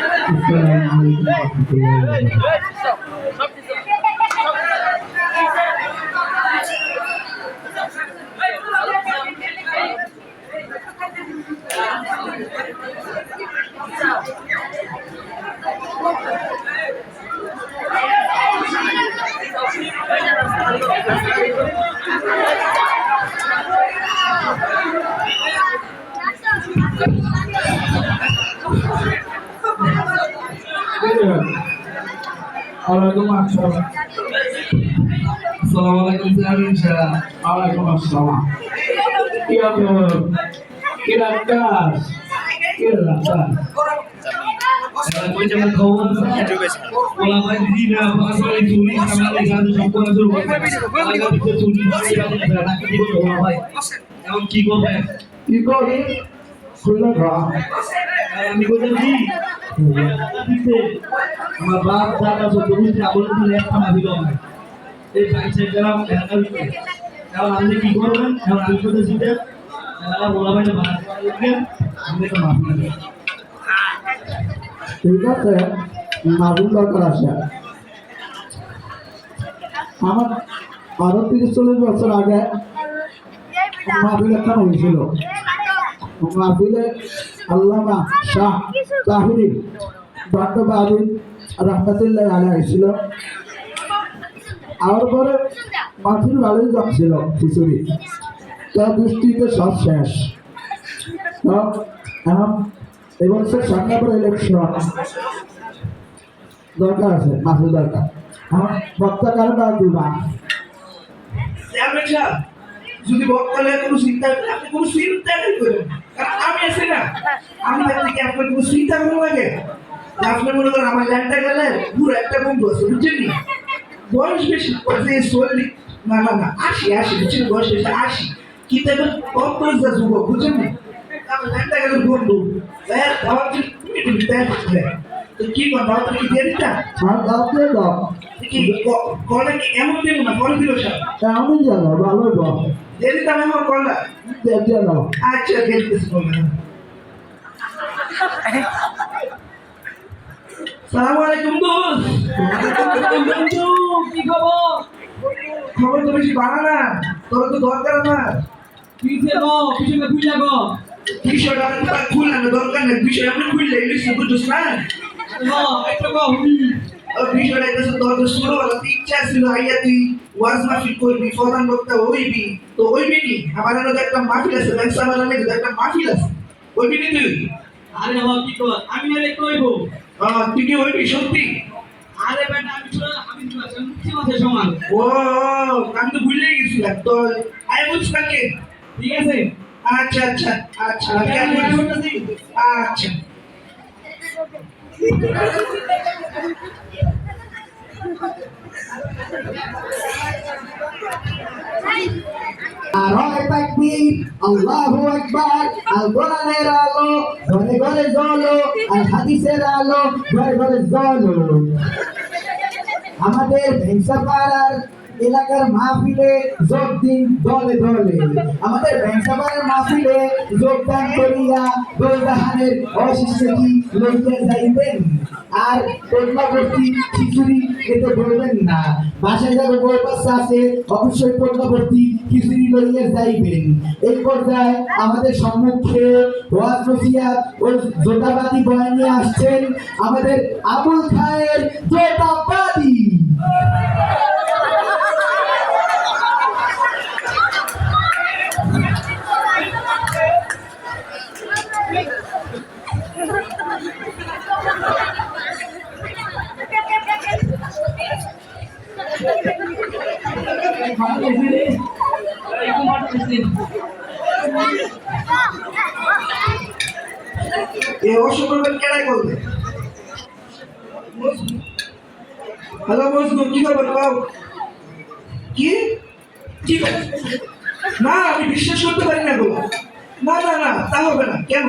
আসসালামু আলাইকুম ওয়ালাইকুম আসসালাম আসসালামু আলাইকুম স্যার। ইনশাআল্লাহ ওয়ালাইকুম আসসালাম কি খবর? কি ডাক্তার কি ডাক্তার শুরু করবে কি করবে করি আমি দিতে আমার বাপ দাদা একটা এই দিতে এখন আপনি কি করবেন এখন আমি কোথায় জিতে বাদ আমি তো মাফি ঠিক আছে মাগুর দরকার আছে আমার আরও তিরিশ চল্লিশ বছর আগে মাহফিল একটা হয়েছিল মাহফিলে আল্লামা শাহ তাহিরি আলী রহমতুল্লাহ আলী হয়েছিল আর পরে মাহফিল ভালোই যাচ্ছিল খিচুড়ি। তো বৃষ্টিতে সব শেষ। এখন সামনে পরে ইলেকশন দরকার আছে মাহফিল দরকার। আমার বক্তা কারণ সাহেব, যদি বক্তব্যের কোনো চিন্তা আপনি কোনো চিন্তা আমি আছি না। আমি কি আপনার কোনো চিন্তা করা লাগে আপনি মনে করেন আমার ল্যান্ডটা গেলে পুরো একটা বন্ধু আছে বুঝছেন নি? বয়স বেশি বলতে চল্লিশ না না না আশি আশি বুঝছেন বয়স বেশি আশি। কিন্তু এখন কম বয়স যা যুবক বুঝছেন নি? আমার ল্যান্ডটা গেলে বন্ধু। এর খাওয়ার জন্য তুমি তুমি কি করব কি দিয়ে দিতা। আর দাও দিয়ে দাও। কি কলে এমন দেবো না? কলে দিল সাহেব আমি জানো ভালো দাও। দিয়ে দিতাম এমন কলা দিয়ে দিয়ে দাও আচ্ছা দেখতেছি বলবেন সালাম আলাইকুম দোস্ত বন্ধু কি খবর খবর তো বেশি বাড়া না তোর তো দরকার আমার পিছে গো পিছনে খুলে গো বিষয়টা খুললাম দরকার নেই বিষয় আমি খুললে ইলিশ বুঝছিস না গো একটা গো হুই ও বিষয়টা এটা তোর তো শুরু হলো ইচ্ছা ছিল আইয়া তুই ওয়াজ মাহফিল করবি প্রধান বক্তা হইবি তো হইবি নি আমার এলাকায় একটা মাহফিল আছে ব্যবসা আমার এলাকায় একটা মাহফিল আছে হইবি নি তুই। আরে বাবা কি কর? আমি আরে কইবো তুই কি হইবি সত্যি? আরে বেটা আমি তো আমি মুক্তি মাসে সমান। ও আমি তো ভুলে গেছিলাম তো আই বুঝ কাকে ঠিক আছে? আচ্ছা আচ্ছা আচ্ছা করতেছি আচ্ছা। আর হয় তাকবীর আল্লাহু আকবার আল কোরআনের আলো ঘরে ঘরে জ্বলো, আর হাদিসের আলো, ঘরে ঘরে জ্বলো। আমাদের ভেংসা পাড়ার এলাকার মাহফিলে যোগ দিন দলে দলে। আমাদের পাড়ার মাহফিলে যোগদান করিয়া দোলদাহানের অশিষ্যটি লইতে যাইবেন? আর পদ্মাবর্তী খিচুড়ি খেতে বলবেন না। বাসায় যাবে বই আছে, অবশ্যই পদ্মাবর্তী খিচুড়ি লইয়া যাইবেন। এই পর্যায়ে আমাদের সম্মুখে ওয়াজ নসিহাত ও জোতাবাদী বয়ান আসছেন আমাদের আবুল খায়ের জোতাবাদী এই অসম্ভবের কেডাই করবে হ্যালো, মজনু, কি? না, আমি বিশ্বাস করতে পারি না গো। না না না, তা হবে না। কেন?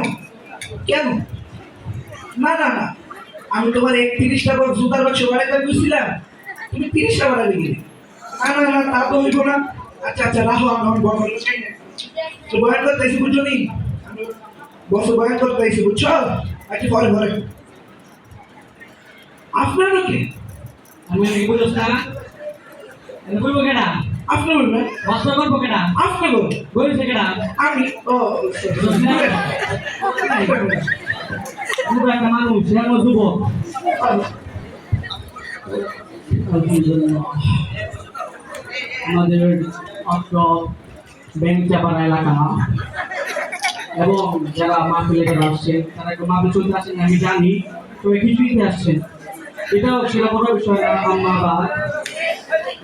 কেন? না না না। আমি তোমার একত্রিশটা বছর জুতার বাক্স বাড়াইতে বুঝছিলাম তুমি তিরিশটা বাড়াবে গেলে না না না, তা তো হইব না। আচ্ছা আচ্ছা রাখো আমি আমি না তো বয়ান করতে এসে বুঝছ নি? আমি বছর বয়ান করতে এসে বুঝছ? আচ্ছা পরে পরে। আপনার নাকি আমি বুঝছ না? এনে কইব কেডা আপনি বলবেন বস্ত করব কেডা আপনি বলবেন কইছে কেডা আমি ও একটা মানুষ সে আমার যুবক। আমাদের অত্র ব্যাংচাপাড়া এলাকা এবং যারা মাহফিলে যারা আসছেন, তারা একটু মাহফিল চলতে আসছেন আমি জানি তো কিছুইতে আসছেন এটাও সেটা বড় বিষয় না আম্মা বা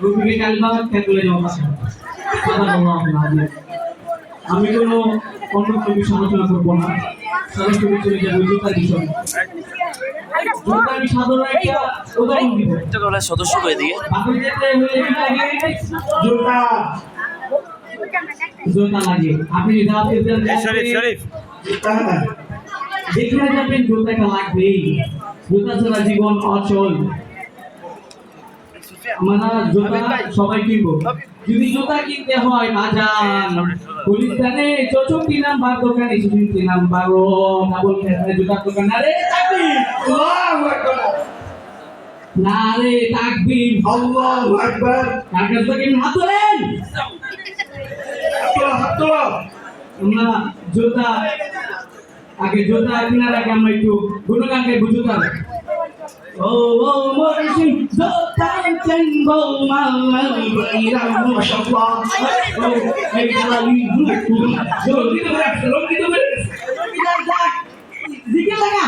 রবিকে কালবা ক্যাকুলে যাওয়া আছে আমি কোনো অন্য কোনো বিষয় আলোচনা করব না। সরাসরি চলে যাব বিষয়। সদস্য হয়ে দিয়ে যেখানে যাবেন জুতাটা লাগবেই। জুতা ছাড়া জীবন অচল। আমরা জোতা সবাই কিনবো। যদি জোতা কিনতে হয় বাজার গুলিস্তানে চৌষট্টি নাম্বার দোকানে চৌষট্টি নাম্বার ও ডাবল ফ্যাশনে জুতার দোকান। আরে আকবার। না রে তাকবীর। আল্লাহু আকবার। কাছ থেকে হাত তোলেন? হাত তোলো। আমরা জুতা আগে জুতা কেনার আগে আমরা একটু গুণগান গাইবো ও ও মরসি জুতা চেনবো মাল্লাল বাইরাম মাশাআল্লাহ। ও এই গালি লঙ্কিত করে রাখছে, লঙ্কিত করে রাখছে। দিকে লাগা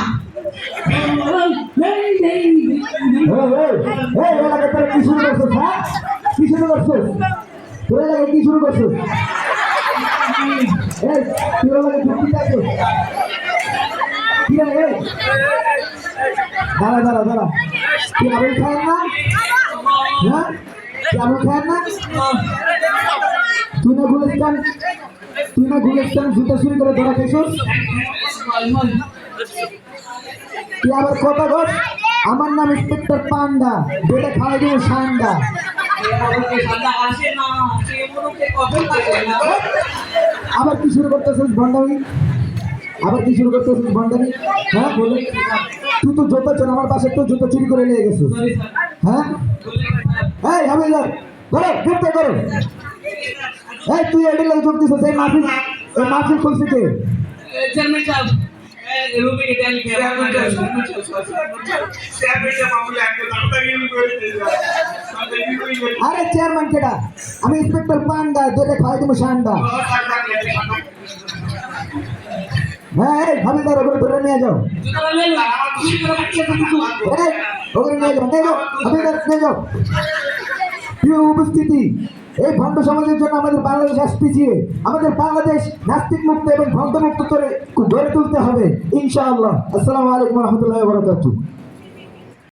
এই এই এই এলাকা তোরা কি শুরু করছিস হ্যাঁ কি শুরু করছিস তোরা এলাকা কি শুরু করছিস এই তোর এলাকা চুক্তি আছে কি রে এই দাঁড়া দাঁড়া দাঁড়া তুই আবুল খায়ের না হ্যাঁ তুই আবুল খায়ের না তুই না গুলিস্তান তুই না গুলিস্তান জুতো চুরি করে ধরা খেয়েছিস তুই আবার কথা বল আমার নাম ইন্সপেক্টর পান্ডা বেটা খাওয়াই দিব সান্ডা আবার কি শুরু করতেছিস ভণ্ডামি আবার কি শুরু করতেছিস ভণ্ডামি হ্যাঁ বলে তুই তো জুতো চোর আমার পাশে তো জুতো চুরি করে নিয়ে গেছিস। হ্যাঁ? এই আমি ধরো গ্রেপ্তার করো। এই তুই এটি লোক যোগ দিছিস এই মাহফিল এই মাহফিল খুলছে কে? চেয়ারম্যান সাহেব। আরে চেয়ারম্যান কেডা? আমি ইন্সপেক্টর পান্ডা যেটা খাওয়াই দিব সান্ডা। হ্যাঁ ওগুলো ধরে নিয়ে যাও। এই, ওগুলো নিয়ে যাও নিয়ে যাও হাবিলদার নিয়ে যাও। প্রিয় উপস্থিতি এই ভণ্ড সমাজের জন্য আমাদের বাংলাদেশ আজ পিছিয়ে। আমাদের বাংলাদেশ নাস্তিক মুক্ত এবং ভণ্ড মুক্ত করে গড়ে তুলতে হবে ইনশাআল্লাহ। আসসালামু আলাইকুম রহমতুল্লাহ বরকাতুহ।